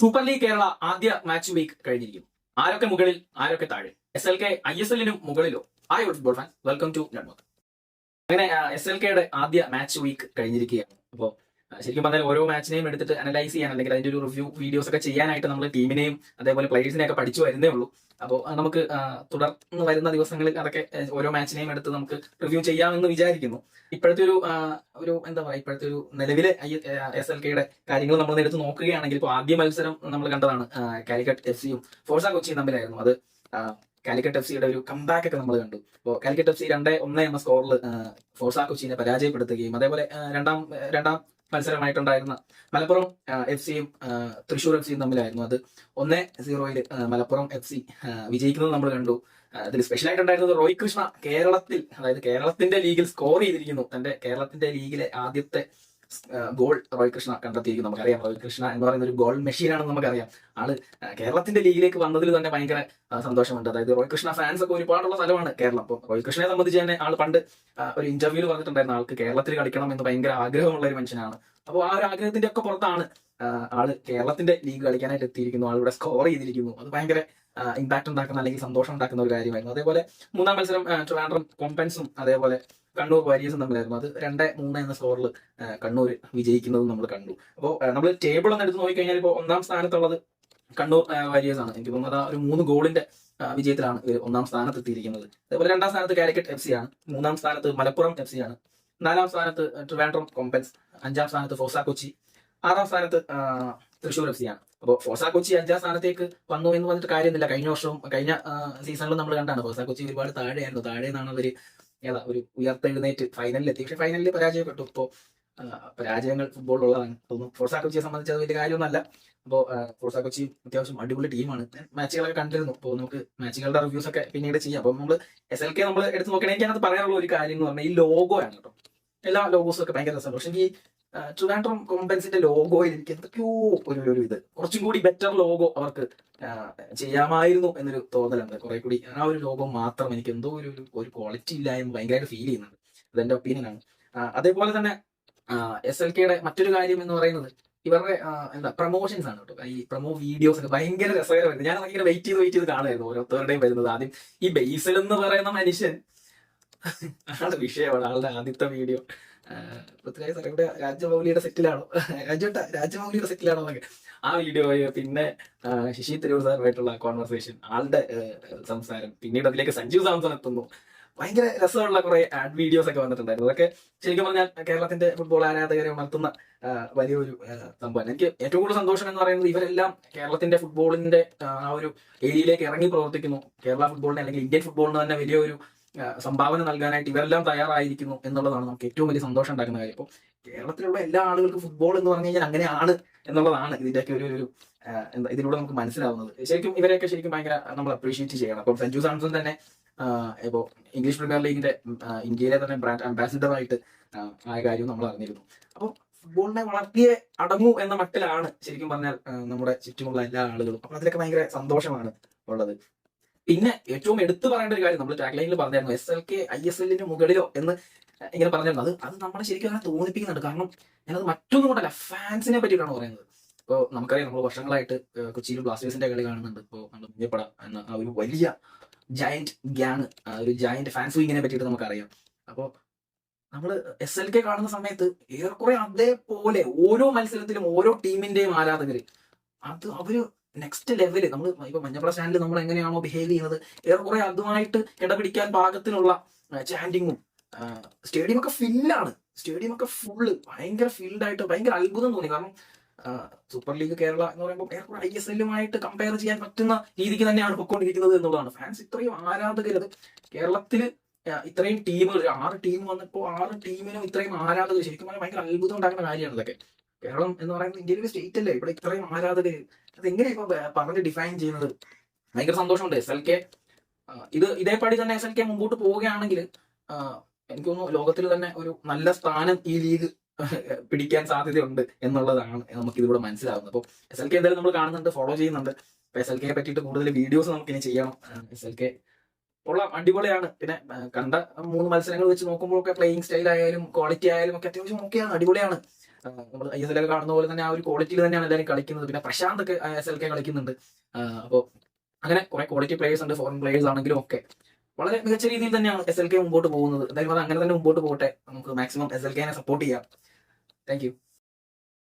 Super league Kerala ആദ്യ match week കഴിഞ്ഞിരിക്കും ആരൊക്കെ മുകളിൽ ആരൊക്കെ താഴെ? S L K I S എല്ലിനും മുകളിലോ? ആയ ഫുട്ബോൾ ഫാൻ വെൽക്കം ടു നെഡ്മോത്ത് അങ്ങനെ എസ് എൽ കെയുടെ ആദ്യ മാച്ച് വീക്ക് കഴിഞ്ഞിരിക്കുകയാണ്. അപ്പോൾ ശരിക്കും പറഞ്ഞാൽ ഓരോ മാച്ചിനെയും എടുത്തിട്ട് അനലൈസ് ചെയ്യാൻ അല്ലെങ്കിൽ അതിന്റെ ഒരു റിവ്യൂ വീഡിയോസ് ഒക്കെ ചെയ്യാനായിട്ട് നമ്മൾ ടീമിനെയും അതേപോലെ പ്ലേയേഴ്സിനെയും ഒക്കെ പഠിച്ചു വരുന്നേ ഉള്ളൂ. അപ്പോൾ നമുക്ക് തുടർന്ന് വരുന്ന ദിവസങ്ങളിൽ അതൊക്കെ ഓരോ മാച്ചിനെയും എടുത്ത് നമുക്ക് റിവ്യൂ ചെയ്യാമെന്ന് വിചാരിക്കുന്നു. ഇപ്പോഴത്തെ ഒരു ഒരു എന്താ പറയുക ഇപ്പോഴത്തെ ഒരു നിലവിലെ ഐ എസ് എൽ കെയുടെ കാര്യങ്ങൾ നമ്മൾ എടുത്ത് നോക്കുകയാണെങ്കിൽ ഇപ്പോൾ ആദ്യ മത്സരം നമ്മൾ കണ്ടതാണ് കാലിക്കറ്റ് എഫ് സിയും ഫോർസ കൊച്ചിയും തമ്മിലായിരുന്നു. അത് കാലിക്കറ്റ് എഫ് സിയുടെ ഒരു കംബാക്ക് ഒക്കെ നമ്മൾ കണ്ടു. അപ്പോൾ കാലിക്കറ്റ് എഫ് സി രണ്ടേ ഒന്ന് എന്ന സ്കോറിൽ ഫോർസ കൊച്ചിനെ പരാജയപ്പെടുത്തുകയും അതേപോലെ രണ്ടാം രണ്ടാം മത്സരമായിട്ടുണ്ടായിരുന്ന മലപ്പുറം എഫ് സിയും തൃശ്ശൂർ എഫ് സിയും തമ്മിലായിരുന്നു അത്. ഒന്ന് സീറോയിൽ മലപ്പുറം എഫ് സി വിജയിക്കുന്നത് നമ്മൾ കണ്ടു. അതിൽ ഇതിൽ ഉണ്ടായിരുന്നത് റോയ് കൃഷ്ണ കേരളത്തിൽ അതായത് കേരളത്തിന്റെ ലീഗിൽ സ്കോർ ചെയ്തിരിക്കുന്നു. തന്റെ കേരളത്തിന്റെ ലീഗിലെ ആദ്യത്തെ ഗോൾ റോയ് കൃഷ്ണ കണ്ടെത്തിയിരിക്കുന്നു. നമുക്കറിയാം റോയ് കൃഷ്ണ എന്ന് പറയുന്ന ഒരു ഗോൾ മെഷീനാണെന്ന് നമുക്കറിയാം. ആൾ കേരളത്തിന്റെ ലീഗിലേക്ക് വന്നതിൽ തന്നെ ഭയങ്കര സന്തോഷമുണ്ട്. അതായത് റോയ് കൃഷ്ണ ഫാൻസ് ഒക്കെ ഒരുപാടുള്ള സ്ഥലമാണ് കേരളം. അപ്പോൾ റോയ് കൃഷ്ണനെ സംബന്ധിച്ച് തന്നെ ആൾ പണ്ട് ഒരു ഇന്റർവ്യൂവിൽ പറഞ്ഞിട്ടുണ്ടായിരുന്നു. ആൾക്ക് കേരളത്തിൽ കളിക്കണം എന്ന് ഭയങ്കര ആഗ്രഹമുള്ള ഒരു മനുഷ്യനാണ്. അപ്പോൾ ആ ഒരു ആഗ്രഹത്തിന്റെ ഒക്കെ പുറത്താണ് ആൾ കേരളത്തിന്റെ ലീഗ് കളിക്കാനായിട്ട് എത്തിയിരിക്കുന്നു. ആളിവിടെ സ്കോർ ചെയ്തിരിക്കുന്നു. അത് ഭയങ്കര ഇമ്പാക്ട് ഉണ്ടാക്കുന്ന അല്ലെങ്കിൽ സന്തോഷം ഉണ്ടാക്കുന്ന ഒരു കാര്യമായിരുന്നു. അതേപോലെ മൂന്നാം മത്സരം ട്രിവാൻഡ്രം കോമ്പൻസും അതേപോലെ കണ്ണൂർ വാരിയേഴ്സും തമ്മിലായിരുന്നു. അത് രണ്ട് മൂന്ന് എന്ന സ്കോറിൽ കണ്ണൂർ വിജയിക്കുന്നതും നമ്മൾ കണ്ടു. അപ്പോൾ നമ്മൾ ടേബിൾ ഒന്ന് എടുത്ത് നോക്കിക്കഴിഞ്ഞാൽ ഇപ്പോൾ ഒന്നാം സ്ഥാനത്തുള്ളത് കണ്ണൂർ വാരിയേഴ്സ് ആണ് എനിക്ക് തോന്നുന്നത് ഒരു മൂന്ന് ഗോളിന്റെ വിജയത്തിലാണ് ഒന്നാം സ്ഥാനത്ത് എത്തിയിരിക്കുന്നത് അതേപോലെ രണ്ടാം സ്ഥാനത്ത് കാലിക്കറ്റ് എഫ് സി ആണ്. മൂന്നാം സ്ഥാനത്ത് മലപ്പുറം എഫ് സി ആണ്. നാലാം സ്ഥാനത്ത് ട്രിവാൻഡ്രം കോമ്പൻസ് അഞ്ചാം സ്ഥാനത്ത് ഫോസ കൊച്ചി. ആറാം സ്ഥാനത്ത് തൃശൂർ എഫ് സി ആണ്. അപ്പോൾ ഫോസ കൊച്ചി അഞ്ചാം സ്ഥാനത്തേക്ക് വന്നു എന്ന് പറഞ്ഞിട്ട് കാര്യമൊന്നുമില്ല കഴിഞ്ഞ വർഷവും കഴിഞ്ഞ സീസണിലും നമ്മൾ കണ്ടാണ് ഫോസ കൊച്ചി ഒരുപാട് താഴെയായിരുന്നു. താഴെ നിന്നാണ് അവർ ഏതാ ഒരു ഉയർത്തെഴുന്നേറ്റ് ഫൈനലിൽ എത്തി. പക്ഷെ ഫൈനലിൽ പരാജയപ്പെട്ടു. ഇപ്പോൾ പരാജയങ്ങൾ ഫുട്ബോളിലുള്ളതാണ് തോന്നുന്നു. ഫോർസ കൊച്ചിയെ സംബന്ധിച്ച് അത് വലിയ കാര്യമൊന്നുമല്ല. അപ്പോൾ ഫോർസ കൊച്ചി അത്യാവശ്യം അടിപൊളി ടീമാണ്. മാച്ചുകളൊക്കെ കണ്ടിരുന്നു. അപ്പോൾ നമുക്ക് മാച്ചുകളുടെ റിവ്യൂസ് ഒക്കെ പിന്നീട് ചെയ്യാം. അപ്പോൾ നമ്മൾ എസ് എൽ കെ നമ്മൾ എടുത്ത് നോക്കണമെങ്കിൽ അതിനകത്ത് പറയാനുള്ള ഒരു കാര്യം എന്ന് പറഞ്ഞാൽ ഈ ലോഗോ ആണ് കേട്ടോ. എല്ലാ ലോഗോസും ഒക്കെ ഭയങ്കര രസമാണ്. പക്ഷേ ഈ ട്രിവാൻഡ്രം കോമ്പൻസിന്റെ ലോഗോയിൽ എനിക്ക് എന്തൊക്കെയോ ഒരു ഒരു ഇത്. കുറച്ചും കൂടി ബെറ്റർ ലോഗോ അവർക്ക് ചെയ്യാമായിരുന്നു എന്നൊരു തോന്നലുണ്ട്. കുറെ കൂടി ആ ഒരു ലോഗോ മാത്രം എനിക്ക് എന്തോ ഒരു ഒരു- ഒരു ക്വാളിറ്റി ഇല്ല എന്ന് ഭയങ്കരമായിട്ട് ഫീൽ ചെയ്യുന്നുണ്ട്. അതെന്റെ ഒപ്പീനിയൻ ആണ്. അതേപോലെ തന്നെ എസ് എൽ കെയുടെ മറ്റൊരു കാര്യം എന്ന് പറയുന്നത് ഇവരുടെ എന്താ പ്രൊമോഷൻസ് ആണ് കേട്ടോ. ഈ പ്രൊമോ വീഡിയോസ് ഒക്കെ ഭയങ്കര രസകരമായിരുന്നു. ഞാൻ ഭയങ്കര വെയിറ്റ് ചെയ്ത് വെയിറ്റ് ചെയ്ത് കാണുമായിരുന്നു ഓരോരുത്തരുടെയും വരുന്നത്. ആദ്യം ഈ ബേസിൽ എന്ന് പറയുന്ന മനുഷ്യൻ ആളുടെ വിഷയമാണ് ആളുടെ ആദ്യത്തെ വീഡിയോ പൃഥ്വിരാജ് ഇവിടെ രാജമൗലിയുടെ സെറ്റിലാണോ രാജുട്ട രാജമൗലിയുടെ സെറ്റിലാണോ എന്നൊക്കെ. ആ വീഡിയോ പിന്നെ ശശി തരൂർ സാറുമായിട്ടുള്ള കോൺവെർസേഷൻ ആളുടെ സംസാരം. പിന്നീട് അതിലേക്ക് സഞ്ജീവ് സാംസൺ എത്തുന്നു. ഭയങ്കര രസമുള്ള കുറെ ആഡ് വീഡിയോസ് ഒക്കെ വന്നിട്ടുണ്ടായിരുന്നു. അതൊക്കെ ശരിക്കും പറഞ്ഞാൽ കേരളത്തിന്റെ ഫുട്ബോൾ ആരാധകരെ ഉണർത്തുന്ന വലിയൊരു സംഭവമാണ്. സംഭവം എനിക്ക് ഏറ്റവും കൂടുതൽ സന്തോഷം എന്ന് പറയുന്നത് ഇവരെല്ലാം കേരളത്തിന്റെ ഫുട്ബോളിന്റെ ആ ഒരു ഏരിയയിലേക്ക് ഇറങ്ങി പ്രവർത്തിക്കുന്നു. കേരള ഫുട്ബോളിന് അല്ലെങ്കിൽ ഇന്ത്യൻ ഫുട്ബോളിന് തന്നെ വലിയൊരു സംഭാവന നൽകാനായിട്ട് ഇവരെല്ലാം തയ്യാറായിരിക്കുന്നു എന്നുള്ളതാണ് നമുക്ക് ഏറ്റവും വലിയ സന്തോഷം ഉണ്ടാക്കുന്ന കാര്യം. ഇപ്പോൾ കേരളത്തിലുള്ള എല്ലാ ആളുകൾക്കും ഫുട്ബോൾ എന്ന് പറഞ്ഞു കഴിഞ്ഞാൽ അങ്ങനെയാണ് എന്നുള്ളതാണ് ഇതിന്റെയൊക്കെ ഒരു ഒരു എന്താ ഇതിലൂടെ നമുക്ക് മനസ്സിലാവുന്നത്. ശരിക്കും ഇവരെയൊക്കെ ശരിക്കും ഭയങ്കര നമ്മൾ അപ്രീഷിയേറ്റ് ചെയ്യണം. അപ്പം സഞ്ജു സാംസൺ തന്നെ ഇപ്പോൾ ഇംഗ്ലീഷ് പ്രീമിയർ ലീഗിന്റെ ഇന്ത്യയിലെ തന്നെ ബ്രാൻഡ് ആ, ആയ കാര്യം നമ്മൾ അറിഞ്ഞിരുന്നു. അപ്പോൾ ഫുട്ബോളിനെ വളർത്തിയേ അടങ്ങൂ എന്ന മട്ടിലാണ് ശരിക്കും പറഞ്ഞാൽ നമ്മുടെ ചുറ്റുമുള്ള എല്ലാ ആളുകളും. അപ്പൊ അതിലൊക്കെ ഭയങ്കര സന്തോഷമാണ് ഉള്ളത്. പിന്നെ ഏറ്റവും എടുത്തു പറയേണ്ട ഒരു കാര്യം നമ്മൾ ടാഗ്ലൈനിൽ പറഞ്ഞായിരുന്നു. S L K I S എല്ലിന് മുകളിലോ എന്ന് ഇങ്ങനെ പറഞ്ഞിരുന്നു. അത് അത് നമ്മളെ ശരിക്കും അങ്ങനെ തോന്നിപ്പിക്കുന്നുണ്ട്. കാരണം ഞാനത് മറ്റൊന്നും കൊണ്ടല്ല ഫാൻസിനെ പറ്റിയിട്ടാണ് പറയുന്നത്. ഇപ്പോൾ നമുക്കറിയാം നമ്മൾ വർഷങ്ങളായിട്ട് കൊച്ചിയിൽ ബ്ലാസ്റ്റേഴ്സിന്റെ കളി കാണുന്നുണ്ട്. ഇപ്പോൾ നമ്മൾ മുഞ്ഞപ്പട എന്ന ഒരു വലിയ ജയന്റ് ഗ്യാങ് ഒരു ജയന്റ് ഫാൻസ് വിങ്ങിനെ പറ്റിയിട്ട് നമുക്കറിയാം. അപ്പോൾ നമ്മൾ എസ് എൽ കെ കാണുന്ന സമയത്ത് ഏറെക്കുറെ അതേപോലെ ഓരോ മത്സരത്തിലും ഓരോ ടീമിന്റെയും ആരാധകർ അത് അവർ നെക്സ്റ്റ് ലെവൽ നമ്മൾ ഇപ്പൊ മഞ്ഞപ്പുറ സ്റ്റാൻഡിൽ നമ്മൾ എങ്ങനെയാണോ ബിഹേവ് ചെയ്യുന്നത് ഏറെക്കുറെ അതുമായിട്ട് ഇടപിടിക്കാൻ പാകത്തിനുള്ള ചാൻഡിങ്ങും സ്റ്റേഡിയം ഒക്കെ ഫില്ലാണ് സ്റ്റേഡിയം ഒക്കെ ഫുള്ള് ഭയങ്കര ഫീൽഡായിട്ട് ഭയങ്കര അത്ഭുതം തോന്നി. കാരണം സൂപ്പർ ലീഗ് കേരള എന്ന് പറയുമ്പോൾ ഏറെക്കുറെ ഐ എസ് എല്ലുമായിട്ട് കമ്പയർ ചെയ്യാൻ പറ്റുന്ന രീതിക്ക് തന്നെയാണ് പൊയ്ക്കൊണ്ടിരിക്കുന്നത് എന്നുള്ളതാണ്. ഫാൻസ് ഇത്രയും ആരാധകരത് കേരളത്തിൽ ഇത്രയും ടീമുകൾ ആറ് ടീം വന്നപ്പോൾ ആറ് ടീമിനും ഇത്രയും ആരാധകർ ശരിക്കും പറഞ്ഞാൽ ഭയങ്കര അത്ഭുതം ഉണ്ടാക്കുന്ന കാര്യമാണ് ഇതൊക്കെ. കേരളം എന്ന് പറയുന്നത് ഇന്ത്യയിലെ സ്റ്റേറ്റ് അല്ലേ? ഇവിടെ ഇത്രയും ആരാധകർ. അത് എങ്ങനെയാ ഇപ്പൊ പറഞ്ഞ് ഡിഫൈൻ ചെയ്യുന്നത്? ഭയങ്കര സന്തോഷമുണ്ട്. എസ് എൽ കെ ഇത് ഇതേപടി തന്നെ എസ് എൽ കെ മുമ്പോട്ട് പോവുകയാണെങ്കിൽ എനിക്ക് തോന്നുന്നു ലോകത്തിൽ തന്നെ ഒരു നല്ല സ്ഥാനം ഈ ലീഗ് പിടിക്കാൻ സാധ്യതയുണ്ട് എന്നുള്ളതാണ് നമുക്ക് ഇതിലൂടെ മനസ്സിലാവുന്നത്. അപ്പോൾ എസ് എൽ കെ എന്തായാലും നമ്മൾ കാണുന്നുണ്ട് ഫോളോ ചെയ്യുന്നുണ്ട്. എസ് എൽ കെയെ പറ്റിയിട്ട് കൂടുതൽ വീഡിയോസ് നമുക്ക് ഇനി ചെയ്യണം. എസ് എൽ കെ ഉള്ള അടിപൊളിയാണ്. പിന്നെ കണ്ട മൂന്ന് മത്സരങ്ങൾ വെച്ച് നോക്കുമ്പോഴൊക്കെ പ്ലേയിങ് സ്റ്റൈൽ ആയാലും ക്വാളിറ്റി ആയാലും ഒക്കെ അത്യാവശ്യം ഓക്കെയാണ് അടിപൊളിയാണ്. നമ്മൾ ഐ എസ് എൽ കാണുന്ന പോലെ തന്നെ ആ ഒരു ക്വാളിറ്റിയിൽ തന്നെയാണ് എല്ലാവരും കളിക്കുന്നത്. പിന്നെ പ്രശാന്ത് ഒക്കെ എസ് എൽ കെ കളിക്കുന്നുണ്ട് അപ്പോൾ അങ്ങനെ കുറെ ക്വാളിറ്റി പ്ലേയേഴ്സ് ഉണ്ട് ഫോറിൻ പ്ലേയേഴ്സ് ആണെങ്കിലും ഒക്കെ. വളരെ മികച്ച രീതിയിൽ തന്നെയാണ് എസ് എൽ കെ മുമ്പോട്ട് പോകുന്നത്. എന്തായാലും അത് അങ്ങനെ തന്നെ മുമ്പോട്ട് പോകട്ടെ. നമുക്ക് മാക്സിമം എസ് എൽ കെനെ സപ്പോർട്ട് ചെയ്യാം. Thank you